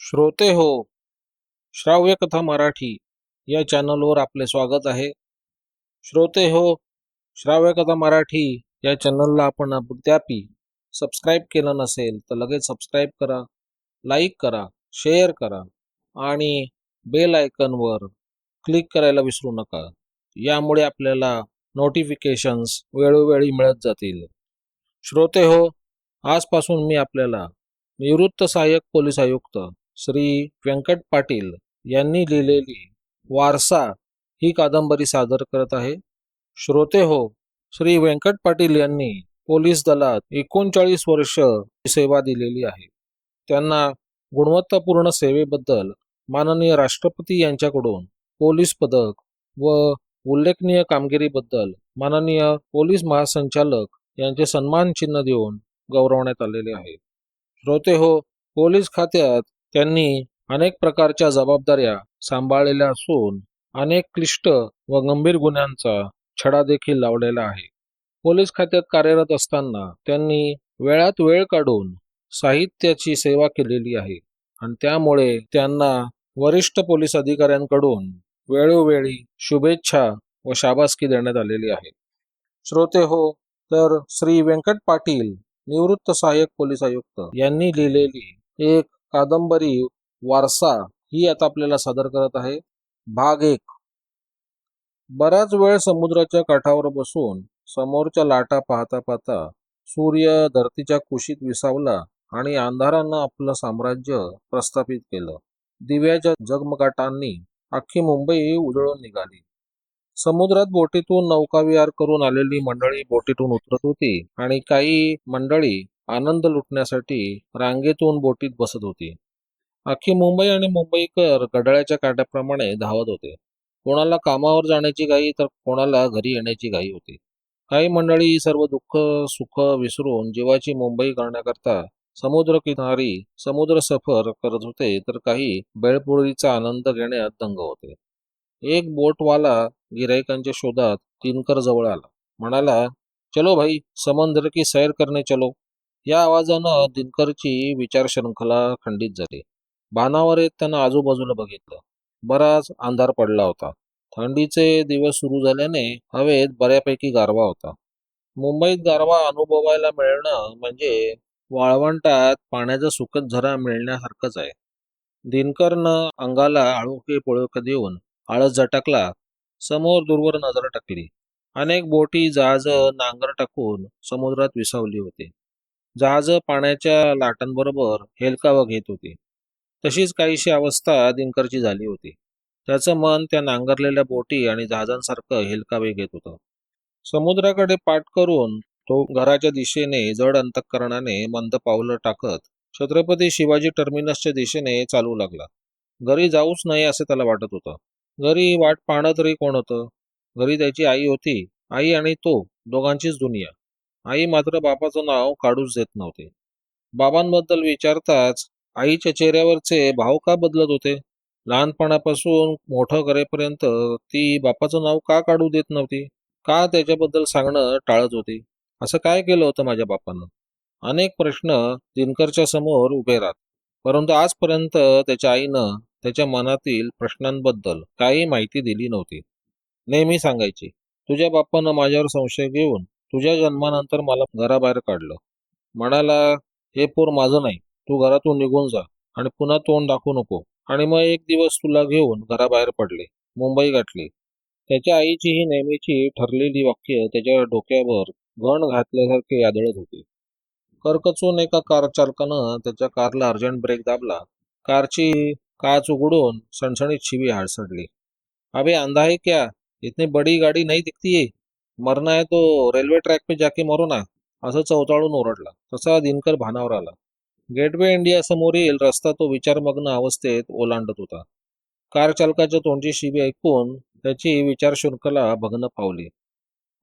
श्रोते हो श्राव्य कथा मराठी या चॅनलवर आपले स्वागत आहे. श्रोते हो श्राव्य कथा मराठी या चॅनलला आपण अद्यापी सबस्क्राईब केलं नसेल तर लगेच सबस्क्राईब करा लाईक करा शेअर करा आणि बेल आयकनवर क्लिक करायला विसरू नका. यामुळे आपल्याला नोटिफिकेशन्स वेळोवेळी मिळत जातील. श्रोते हो आजपासून मी आपल्याला निवृत्त सहाय्यक पोलीस आयुक्त श्री व्यंकट पाटील यांनी लिहिलेली वारसा ही कादंबरी सादर करत आहे. श्रोते हो श्री व्यंकट पाटील यांनी पोलीस दलात एकोणचाळीस वर्ष सेवा दिलेली आहे. त्यांना गुणवत्तापूर्ण सेवेबद्दल माननीय राष्ट्रपती यांच्याकडून पोलीस पदक व उल्लेखनीय कामगिरीबद्दल माननीय पोलीस महासंचालक यांचे सन्मान चिन्ह देऊन गौरवण्यात आलेले आहे. श्रोते हो पोलीस खात्यात त्यांनी अनेक प्रकारच्या जबाबदाऱ्या सांभाळलेल्या असून अनेक क्लिष्ट व गंभीर गुन्ह्यांचा छडा देखील लावलेला आहे. पोलीस खात्यात कार्यरत असताना त्यांनी वेळात वेळ काढून साहित्याची सेवा केलेली आहे आणि त्यामुळे त्यांना वरिष्ठ पोलीस अधिकाऱ्यांकडून वेळोवेळी शुभेच्छा व शाबासकी देण्यात आलेली आहे. श्रोते हो तर श्री व्यंकट पाटील निवृत्त सहाय्यक पोलीस आयुक्त यांनी लिहिलेली एक कादंबरी वारसा ही आता आपल्याला सादर करत आहे. भाग एक. बराच वेळ समुद्राच्या काठावर बसून समोरच्या लाटा पाहता पाहता सूर्य धरतीच्या कुशीत विसावला आणि अंधारानं आपलं साम्राज्य प्रस्थापित केलं. दिव्याच्या जगमगाटांनी अख्खी मुंबई उजळून निघाली. समुद्रात बोटीतून नौकाविहार करून आलेली मंडळी बोटीतून उतरत होती आणि काही मंडळी आनंद लुटण्यासाठी रांगेतून बोटीत बसत होती. अख्खी मुंबई आणि मुंबईकर गडाळ्याच्या काट्याप्रमाणे धावत होते. कोणाला कामावर जाण्याची घाई तर कोणाला घरी येण्याची घाई होती. काही मंडळी सर्व दुःख सुख विसरून जीवाची मुंबई करण्याकरता समुद्र किनारी समुद्र सफर करत होते तर काही बेळपुळीचा आनंद घेण्यात दंग होते. एक बोटवाला गिरायकांच्या शोधात तिनकर जवळ आला. म्हणाला चलो भाई समंदर की सैर करणे चलो. या आवाजानं दिनकरची विचारशृंखला खंडित झाली. बानावर येत त्यानं आजूबाजूला बघितलं. बराच अंधार पडला होता. थंडीचे दिवस सुरू झाल्याने हवेत बऱ्यापैकी गारवा होता. मुंबईत गारवा अनुभवायला मिळणं म्हणजे वाळवंटात पाण्याचा सुखद झरा मिळण्यासारखंच आहे. दिनकरनं अंगाला आळोखे पोळोख देऊन आळस झटकला. समोर दूरवर नजर टाकली. अनेक बोटी जहाज नांगर टाकून समुद्रात विसावली होती. जहाज पाण्याच्या लाटांबरोबर हेलकावा घेत होती. तशीच काहीशी अवस्था दिनकरची झाली होती. त्याचं मन त्या नांगरलेल्या बोटी आणि जहाजांसारखं हेलकावे घेत होतं. समुद्राकडे पाठ करून तो घराच्या दिशेने जड अंतकरणाने मंद पावलं टाकत छत्रपती शिवाजी टर्मिनसच्या दिशेने चालू लागला. घरी जाऊच नये असे त्याला वाटत होतं. घरी वाट पाहणं तरी कोण होतं? घरी त्याची आई होती. आई आणि तो दोघांचीच दुनिया. आई मात्र बापाचं नाव काढूच देत नव्हते. बाबांबद्दल विचारताच आईच्या चेहऱ्यावरचे भाव का बदलत होते? लहानपणापासून मोठं करेपर्यंत ती बापाचं नाव का काढू देत नव्हती? का त्याच्याबद्दल सांगणं टाळत होती? असं काय केलं होतं माझ्या बापानं? अनेक प्रश्न दिनकरच्या समोर उभे राहत. परंतु आजपर्यंत त्याच्या आईनं त्याच्या मनातील प्रश्नांबद्दल काही माहिती दिली नव्हती. नेहमी सांगायची तुझ्या बापानं माझ्यावर संशय घेऊन तुझ्या जन्मानंतर मला घराबाहेर काढलं. म्हणाला हे पोर माझं नाही. तू घरातून निघून जा आणि पुन्हा तोंड दाखवू नको. आणि मग एक दिवस तुला घेऊन घराबाहेर पडले मुंबई गाठली. त्याच्या आईची ही नेहमीची ठरलेली वाक्य त्याच्या डोक्यावर घण घातल्यासारखे यादळत होते. करकचून एका कार चालकानं त्याच्या कारला अर्जंट ब्रेक दाबला. कारची काच उघडून सणसणीत शिवी हाडसडली. अबे अंधा है क्या? इतनी बड़ी गाडी नाही दिखती है मरना है तो रेल्वे ट्रॅक पे जाके मरो ना असं चवताळून ओरडला. तसा दिनकर भानावर आला. गेटवे इंडिया समोरील रस्ता तो विचारमग्न अवस्थेत ओलांडत होता. कार चालकाच्या तोंडची शिबी ऐकून त्याची विचारशृंखला भग्न पावली.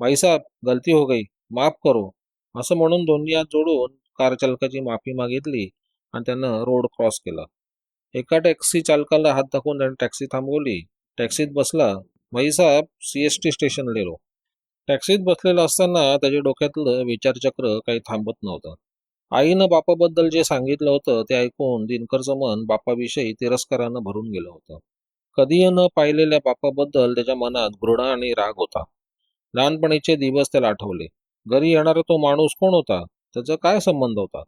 भाईसाहेब गलती हो गई. माफ करो. असं म्हणून दोन्ही हात जोडून कार चालकाची माफी मागितली आणि त्यानं रोड क्रॉस केला. एका टॅक्सी चालकाला हात दाखवून त्याने टॅक्सी थांबवली. टॅक्सीत बसला. भाईसाहेब सी एस टी स्टेशन लेलो टॅक्सीत बसलेला असताना त्याच्या डोक्यातलं विचारचक्र काही थांबत नव्हतं. आईनं बापाबद्दल जे सांगितलं होतं ते ऐकून दिनकरचं मन बापाविषयी तिरस्कारानं भरून गेलं होतं. कधीही न पाहिलेल्या बापाबद्दल त्याच्या मनात घृणा आणि राग होता. लहानपणीचे दिवस त्याला आठवले. घरी येणारा तो माणूस कोण होता? त्याचा काय संबंध होता?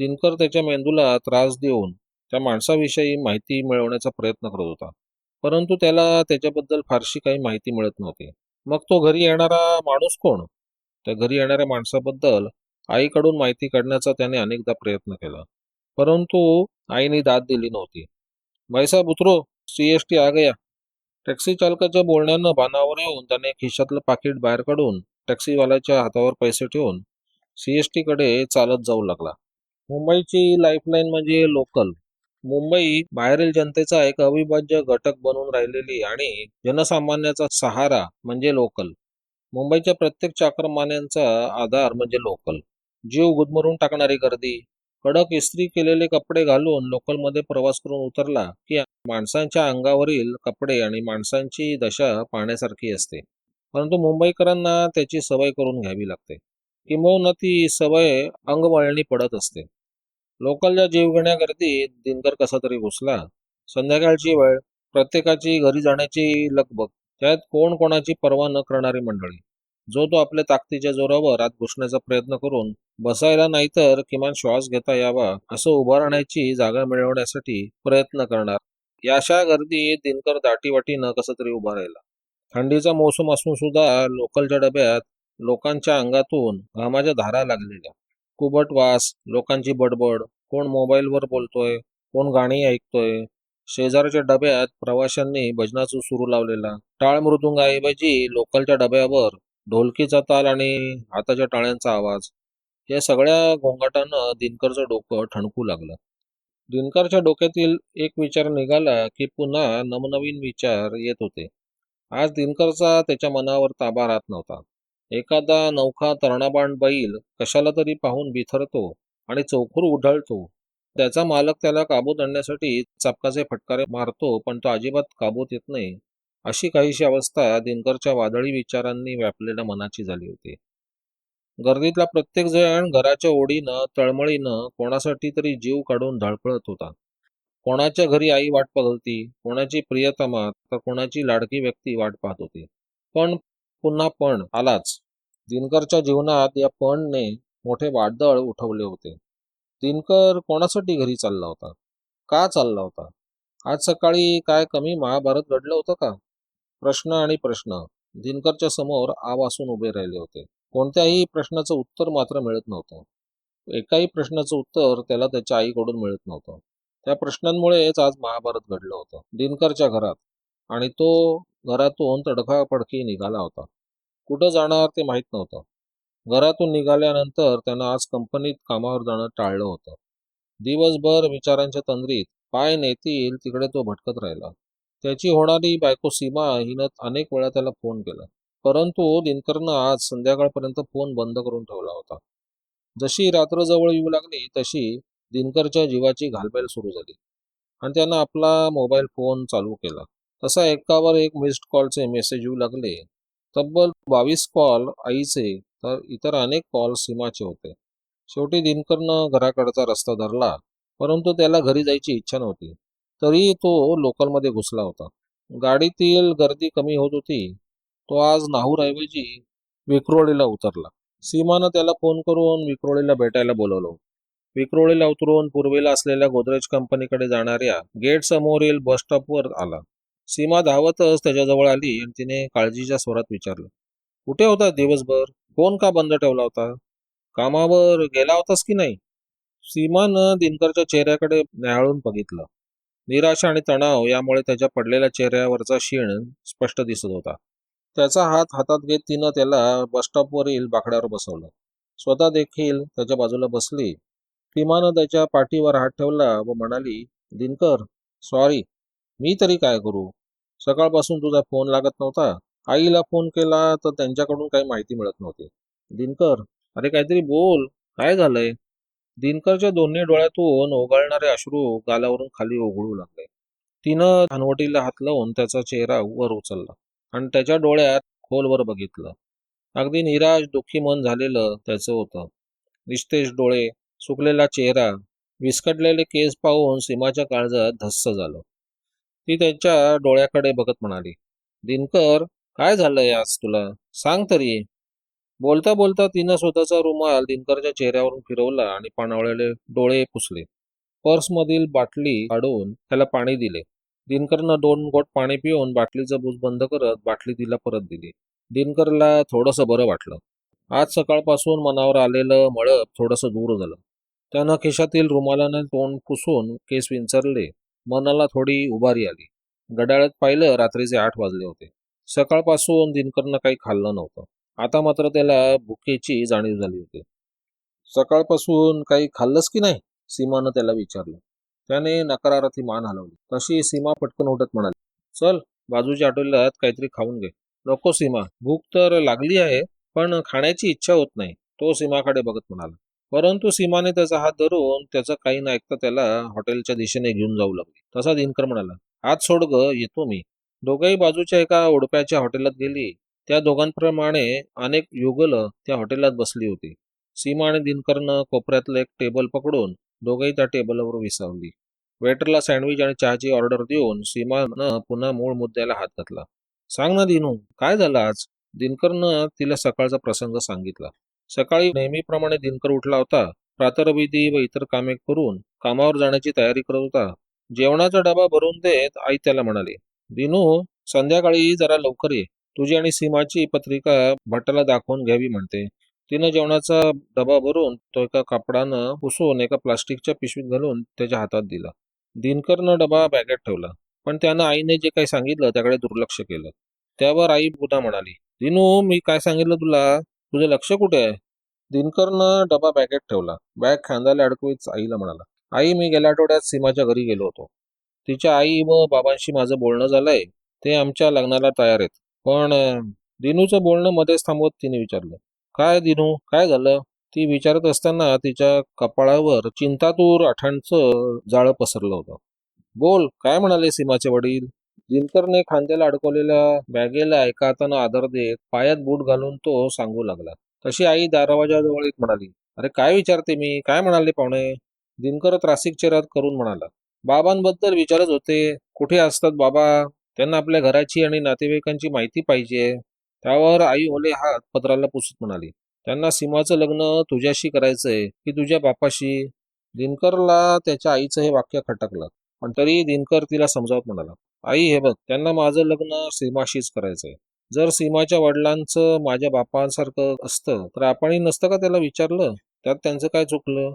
दिनकर त्याच्या मेंदूला त्रास देऊन त्या माणसाविषयी माहिती मिळवण्याचा प्रयत्न करत होता. परंतु त्याला त्याच्याबद्दल फारशी काही माहिती मिळत नव्हती. मग तो घरी येणारा माणूस कोण? त्या घरी येणाऱ्या माणसाबद्दल आईकडून माहिती काढण्याचा त्याने अनेकदा प्रयत्न केला. परंतु आईने दाद दिली नव्हती. भाईसाहेब उतरो सीएसटी आ गया टॅक्सी चालकाच्या बोलण्यानं भानावर येऊन त्याने खिशातलं पाकिट बाहेर काढून टॅक्सीवाल्याच्या हातावर पैसे ठेवून सीएसटी कडे चालत जाऊ लागला. मुंबईची लाईफलाईन म्हणजे लोकल. मुंबई बाहेरील जनतेचा एक अविभाज्य घटक बनून राहिलेली आणि जनसामान्याचा सहारा म्हणजे लोकल. मुंबईच्या प्रत्येक चाकरमान्यांचा आधार म्हणजे लोकल. जीव गुदमरून टाकणारी गर्दी. कडक इस्त्री केलेले कपडे घालून लोकलमध्ये प्रवास करून उतरला की माणसांच्या अंगावरील कपडे आणि माणसांची दशा पाहण्यासारखी असते. परंतु मुंबईकरांना त्याची सवय करून घ्यावी लागते. किंबहुना ती सवय अंगवळणी पडत असते. लोकलच्या जीवघेण्या गर्दीत दिनकर कसा तरी घुसला. संध्याकाळची वेळ प्रत्येकाची घरी जाण्याची लगबग त्यात कोण कोणाची पर्वा न करणारी मंडळी. जो तो आपल्या ताकदीच्या जोरावर आत घुसण्याचा प्रयत्न करून बसायला नाहीतर किमान श्वास घेता यावा असं उभं राहण्याची जागा मिळवण्यासाठी प्रयत्न करणार. या अशा गर्दीत दिनकर न कसं तरी उभा राहिला. थंडीचा मोसम असून सुद्धा लोकलच्या डब्यात लोकांच्या अंगातून घामाच्या धारा लागलेल्या. कुबट वास लोकांची बडबड कोण मोबाईलवर बोलतोय कोण गाणी ऐकतोय. शेजारच्या डब्यात प्रवाशांनी भजनाचं सुरू लावलेला. टाळ मृदुंगाऐवजी लोकलच्या डब्यावर ढोलकीचा ताल आणि हाताच्या टाळ्यांचा आवाज. या सगळ्या गोंगाटानं दिनकरचं डोकं ठणकू लागलं. दिनकरच्या डोक्यातील एक विचार निघाला की पुन्हा नवनवीन विचार येत होते. आज दिनकरचा त्याच्या मनावर ताबा राहत नव्हता. एखादा नौखा तरणाबाण बैल कशाला तरी पाहून बिथरतो आणि चौखूर उढळतो त्याचा मालक त्याला काबूत आणण्यासाठी चापकाचे फटकारे मारतो पण तो अजिबात काबूत येत नाही. अशी काहीशी अवस्था दिनकरच्या वादळी विचारांनी व्यापलेल्या मनाची झाली होती. गर्दीतला प्रत्येक जण घराच्या ओढीनं तळमळीनं कोणासाठी तरी जीव काढून धळपळत होता. कोणाच्या घरी आई वाट पाहत होती कोणाची प्रियतमा तर कोणाची लाडकी व्यक्ती वाट पाहत होती. पण पुन्हा पण आलाच. दिनकरच्या जीवनात या पणने मोठे वादळ उठवले होते. दिनकर कोणासाठी घरी चालला होता? का चालला होता? आज सकाळी काय कमी महाभारत घडलं होतं का? प्रश्न आणि प्रश्न. दिनकरच्या समोर आवासून उभे राहिले होते. कोणत्याही प्रश्नाचं उत्तर मात्र मिळत नव्हतं. एकाही प्रश्नाचं उत्तर त्याला त्याच्या आईकडून मिळत नव्हतं. त्या प्रश्नांमुळेच आज महाभारत घडलं होतं. दिनकरच्या घरात. आणि तो घरातून तडकाफडकी निघाला होता. कुठं जाणार ते माहीत नव्हतं. घरातून निघाल्यानंतर त्यानं आज कंपनीत कामावर जाणं टाळलं होतं. दिवसभर विचारांच्या तंद्रीत पाय नेतील तिकडे तो भटकत राहिला. त्याची होणारी बायको सीमा हिनं अनेक वेळा त्याला फोन केला. परंतु दिनकरनं आज संध्याकाळपर्यंत फोन बंद करून ठेवला होता. जशी रात्र जवळ येऊ लागली तशी दिनकरच्या जीवाची घालमेल सुरू झाली. आणि त्यानं आपला मोबाईल फोन चालू केला. तसा एकावर एक मिस्ड कॉलचे मेसेज येऊ लागले तब्बल बावीस कॉल आईचे तर इतर अनेक कॉल सीमाचे होते. शेवटी दिनकरनं घराकडचा रस्ता धरला परंतु त्याला घरी जायची इच्छा नव्हती. तरी तो लोकलमध्ये घुसला होता. गाडीतील गर्दी कमी होत होती. तो आज नाहूरऐवजी विक्रोळीला उतरला. सीमानं त्याला फोन करून विक्रोळीला भेटायला बोलवलं. विक्रोळीला उतरून पूर्वेला असलेल्या गोदरेज कंपनीकडे जाणाऱ्या गेट समोरील बस स्टॉपवर आला. सीमा धावतच त्याच्याजवळ आली आणि तिने काळजीच्या स्वरात विचारलं कुठे होता दिवसभर? फोन का बंद ठेवला होता? कामावर गेला होतास की नाही? सीमानं दिनकरच्या चेहऱ्याकडे न्याहाळून बघितलं. निराशा आणि तणाव यामुळे त्याच्या पडलेल्या चेहऱ्यावरचा क्षीण स्पष्ट दिसत होता. त्याचा हात हातात घेत तिनं त्याला बसस्टॉपवरील बाकड्यावर बसवलं. स्वतः देखील त्याच्या बाजूला बसली. सीमानं त्याच्या पाठीवर हात ठेवला व म्हणाली दिनकर सॉरी मी तरी काय करू? सकाळपासून तुझा फोन लागत नव्हता. आईला फोन केला तर त्यांच्याकडून काही माहिती मिळत नव्हती. दिनकर अरे काहीतरी बोल. काय झालंय? दिनकरच्या दोन्ही डोळ्यातून ओघळणारे अश्रू गालावरून खाली ओघळू लागले. तिनं हनवटीला हात लावून त्याचा चेहरा वर उचलला आणि त्याच्या डोळ्यात खोलवर बघितलं. अगदी निराश दुःखी मन झालेलं त्याचं होतं. निस्तेज डोळे सुकलेला चेहरा विस्कटलेले केस पाहून सीमाच्या काळजात धस्स झालं. ती त्यांच्या डोळ्याकडे बघत म्हणाली दिनकर काय झालंय आज तुला? सांग तरी. बोलता बोलता तिनं स्वतःचा रुमाल दिनकरच्या चेहऱ्यावरून फिरवला आणि पाणावलेले डोळे पुसले. पर्समधील बाटली काढून त्याला पाणी दिले. दिनकरनं दोन गोट पाणी पिऊन बाटलीचं बूज बंद करत बाटली तिला परत दिली. दिनकरला थोडंसं बरं वाटलं. आज सकाळपासून मनावर आलेलं मळप थोडंसं दूर झालं. त्यानं खिशातील रुमालाने तोंड पुसून केस विंचरले. मनाला थोडी उभारी आली. घड्याळात पाहिलं रात्रीचे आठ वाजले होते. सकाळपासून दिनकरनं काही खाल्लं नव्हतं. आता मात्र त्याला भुकेची जाणीव झाली होती. सकाळपासून काही खाल्लंच की नाही? सीमानं त्याला विचारलं. त्याने नकारार्थी मान हलवली. तशी सीमा पटकन उठत म्हणाली चल बाजूच्या हॉटेलात काहीतरी खाऊन घे. नको सीमा भूक तर लागली आहे पण खाण्याची इच्छा होत नाही. तो सीमाकडे बघत म्हणाला परंतु सीमाने त्याचा हात धरून त्याचं काही न ऐकता त्याला हॉटेलच्या दिशेने घेऊन जाऊ लागली. तसा दिनकर म्हणाला आज सोड ग येतो मी. दोघंही बाजूच्या एका ओडप्याच्या हॉटेलात गेली. त्या दोघांप्रमाणे अनेक युगल त्या हॉटेलात बसली होती. सीमा आणि दिनकरनं कोपऱ्यातलं एक टेबल पकडून दोघंही त्या टेबलवर विसावली. वेटरला सँडविच आणि चहाची ऑर्डर देऊन सीमानं पुन्हा मूळ मुद्द्याला हात घातला. सांग ना दिनू काय झालं आज? दिनकरनं तिला सकाळचा प्रसंग सांगितला. सकाळी नेहमीप्रमाणे दिनकर उठला होता. प्रातरविधी व इतर कामे करून कामावर जाण्याची तयारी करत होता. जेवणाचा डबा भरून देत आई त्याला म्हणाली दिनू संध्याकाळी जरा लवकर ये. तुझी आणि सीमाची पत्रिका भट्टाला दाखवून घ्यावी म्हणते. तिनं जेवणाचा डबा भरून तो एका कापडानं पुसून एका प्लास्टिकच्या पिशवीत घालून त्याच्या हातात दिला. दिनकरनं डबा बॅगेत ठेवला. पण त्यानं आईने जे काही सांगितलं त्याकडे दुर्लक्ष केलं. त्यावर आई पुन्हा म्हणाली दिनू मी काय सांगितलं तुला? तुझं लक्ष कुठे आहे? दिनकरनं डबा बॅगेत ठेवला. बॅग खांद्याला अडकवीत आईला म्हणाला आई मी गेल्या आठवड्यात सीमाच्या घरी गेलो होतो. तिच्या आई व बाबांशी माझं बोलणं झालंय. ते आमच्या लग्नाला तयार आहेत. पण दिनूचं बोलणं मध्येच थांबवत तिने विचारलं काय दिनू? काय झालं? ती विचारत असताना तिच्या कपाळावर चिंतातूर आठांचं जाळं पसरलं होतं. बोल काय म्हणाले सीमाचे वडील? दिनकरने खांद्याला अडकवलेल्या बॅगेला एका हातानं आदर देत पायात बूट घालून तो सांगू लागला. तशी आई दारवाजाजवळ येत म्हणाली अरे काय विचारते मी? काय म्हणाले पाहुणे? दिनकर त्रासिक चेहऱ्यात करून म्हणाला बाबांबद्दल विचारत होते. कुठे असतात बाबा? त्यांना आपल्या घराची आणि नातेवाईकांची माहिती पाहिजे. त्यावर आई ओले हात पत्राला पुसत म्हणाली त्यांना सीमाचं लग्न तुझ्याशी करायचंय की तुझ्या बापाशी? दिनकरला त्याच्या आईचं हे वाक्य खटकलं पण तरी दिनकर तिला समजावत म्हणाला आई हे बघ त्यांना माझं लग्न सीमाशीच करायचंय. जर सीमाच्या वडिलांचं माझ्या बापांसारखं असतं तर आपणही नसतं का त्याला विचारलं? त्यात त्यांचं काय चुकलं?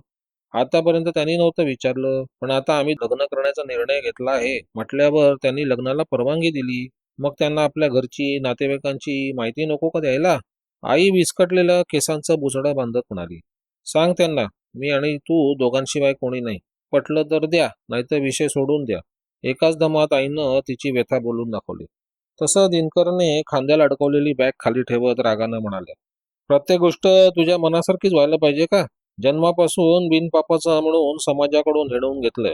आतापर्यंत त्यांनी नव्हतं विचारलं पण आता आम्ही लग्न करण्याचा निर्णय घेतला आहे. म्हटल्यावर त्यांनी लग्नाला परवानगी दिली. मग त्यांना आपल्या घरची नातेवाईकांची माहिती नको का द्यायला? आई विस्कटलेल्या केसांचा बुचडा बांधत म्हणाली. सांग त्यांना मी आणि तू दोघांशिवाय कोणी नाही. पटलं तर द्या नाहीतर विषय सोडून द्या. एकाच दमात आईनं तिची व्यथा बोलून दाखवली. तसं दिनकरने खांद्याला अडकवलेली बॅग खाली ठेवत रागानं म्हणाले प्रत्येक गोष्ट तुझ्या मनासारखीच व्हायला पाहिजे का? जन्मापासून बिनपापाचा म्हणून समाजाकडून हिणवून घेतलंय.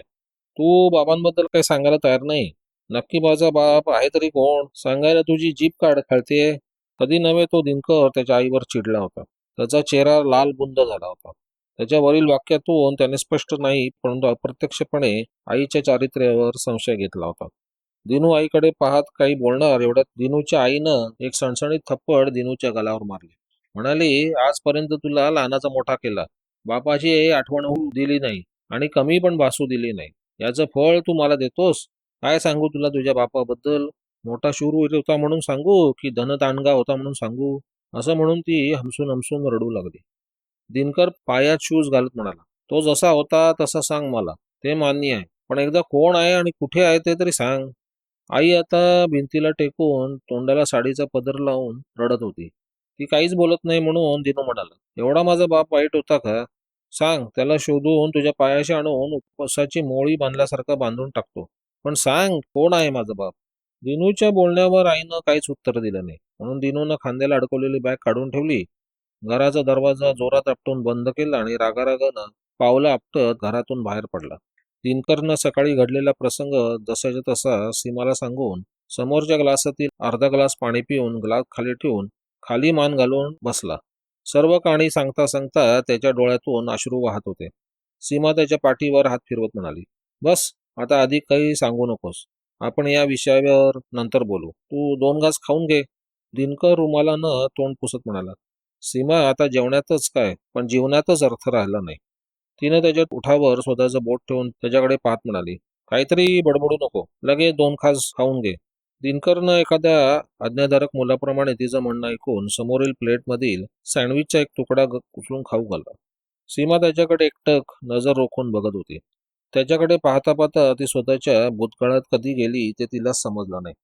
तू बाबांबद्दल काही सांगायला तयार नाही. नक्की माझा बाप आहे तरी कोण? सांगायला तुझी जीप काढ खालते कधी नव्हे तो दिनकर त्याच्या आईवर चिडला होता. त्याचा चेहरा लाल बुंद झाला होता. त्याच्या वरील वाक्यातून त्याने स्पष्ट नाही परंतु अप्रत्यक्षपणे आईच्या चारित्र्यावर संशय घेतला होता. दिनू आईकडे पाहत काही बोलणार एवढ्यात दिनूच्या आईनं एक सणसणीत थप्पड दिनूच्या गलावर मारली. म्हणाली आजपर्यंत तुला लहानाचा मोठा केला. बापाची आठवण होऊ दिली नाही आणि कमी पण भासू दिली नाही. याचं फळ तू मला देतोस? काय सांगू तुला तुझ्या बापाबद्दल? मोठा शूरवीर होता म्हणून सांगू की धनदांडगा होता म्हणून सांगू? असं म्हणून ती हमसून हमसून रडू लागली. दिनकर पायात शूज घालत म्हणाला तो जसा होता तसा सांग मला. ते मान्य आहे. पण एकदा कोण आहे आणि कुठे आहे ते तरी सांग. आई आता भिंतीला टेकून तोंडाला साडीचा पदर लावून रडत होती. ती काहीच बोलत नाही म्हणून दिनू म्हणाला एवढा माझा बाप वाईट होता का? सांग त्याला शोधून तुझ्या पायाशी आणून उपवासाची मोळी बांधल्यासारखं बांधून टाकतो. पण सांग कोण आहे माझा बाप? दिनूच्या बोलण्यावर आईनं काहीच उत्तर दिलं नाही. म्हणून दिनूनं खांद्याला अडकवलेली बॅग काढून ठेवली घराचा दरवाजा जोरात आपटून बंद केला आणि रागारागानं पावलं आपटत घरातून बाहेर पडला. दिनकरनं सकाळी घडलेला प्रसंग जसाच्या तसा सीमाला सांगून समोरच्या ग्लासातील अर्धा ग्लास पाणी पिऊन ग्लास खाली ठेवून खाली मान घालून बसला. सर्व कहाणी सांगता सांगता त्याच्या डोळ्यातून अश्रू वाहत होते. सीमा त्याच्या पाठीवर हात फिरवत म्हणाली बस आता अधिक काही सांगू नकोस. आपण या विषयावर नंतर बोलू. तू दोन घास खाऊन घे. दिनकर रुमालानं तोंड पुसत म्हणाला सीमा आता जेवण्यातच काय? पण जीवनातच अर्थ राहिला नाही. तिने त्याच्या उठावर स्वतःचं बोट ठेवून त्याच्याकडे पाहत म्हणाली काहीतरी बडबडू नको लगेच दोन खास खाऊन घे. दिनकरनं एखाद्या आज्ञाधारक मुलाप्रमाणे तिचं म्हणणं ऐकून समोरील प्लेटमधील सँडविचचा एक तुकडा उचलून खाऊ घालला. सीमा त्याच्याकडे एकटक नजर रोखून बघत होती. त्याच्याकडे पाहता पाहता ती स्वतःच्या भूतकाळात कधी गेली ते तिला समजलं नाही.